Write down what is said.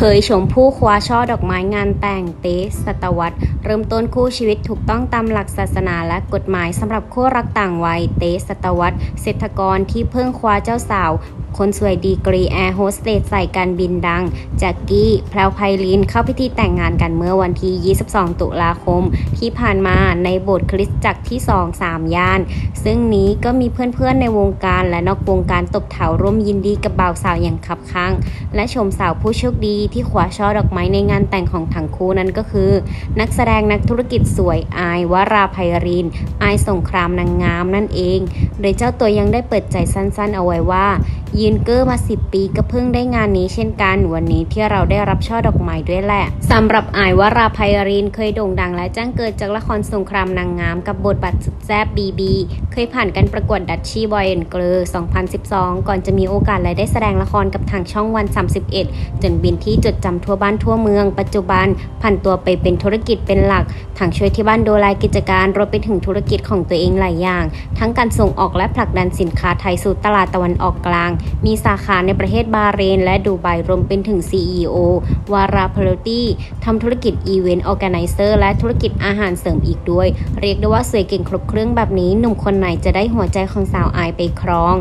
เผยชมผู้คว้าช่อดอกไม้งานแต่งเตสตวรรษเริ่มต้นคู่ชีวิตถูกต้องตามหลักศาสนาและกฎหมายสำหรับคู่รักต่างวัยเตสตวรรษเศรษฐกรที่เพิ่งคว้าเจ้าสาวคนสวยดีกรีแอร์โฮสเตสใส่การบินดังแจ็กกี้แพลวไพลินเข้าพิธีแต่งงานกันเมื่อวันที่ 22 ตุลาคม ที่ผ่านมาในโบสถ์คริสตจักรที่ 2 3 ย่าน ซึ่งนี้ก็มีเพื่อนๆในวงการและนอกวงการตบเถาร่วมยินดีกับบ่าวสาวอย่างคับข้าง และชมสาวผู้โชคดีที่คว้าช่อดอกไม้ในงานแต่งของทั้งคู่นั้นก็คือ นักแสดงนักธุรกิจสวยอายวราไพรินอายสงครามนางงามนั่นเอง โดยเจ้าตัวยังได้เปิดใจสั้นๆ เอาไว้ว่า ยืนเกอร์มา 10 ปีก็เพิ่งได้งานนี้เช่นกันวันนี้ที่เราได้รับช่อดอกไม้ด้วยแหละสำหรับอายวราไพรินเคยโด่งดังและจ้างเกิดจากละครสงครามนางงามกับบทบาทสุดแซ่บบีบี เคยผ่านการประกวดดัชชี่บอยแอนเกลอ2012 ก่อนจะมีโอกาสและได้แสดงละครกับทางช่องวัน 31 จนบินที่จดจำทั่วบ้านทั่วเมือง ปัจจุบันผันตัวไปเป็นธุรกิจเป็นหลักทางช่วยที่บ้านดูแลกิจการรวมไปถึงธุรกิจของตัวเองหลายอย่าง ทั้งการส่งออกและผลักดันสินค้าไทยสู่ตลาดตะวันออกกลางมีสาขาในประเทศบาเรน และดูไบรวมเป็นถึง CEO วาราพลตี้ทำธุรกิจอีเวนต์ออแกไนเซอร์และธุรกิจอาหารเสริมอีกด้วย เรียกได้ว่าสวยเก่งครบเครื่องแบบนี้ หนุ่มคนไหนจะได้หัวใจของสาวอายไปครอง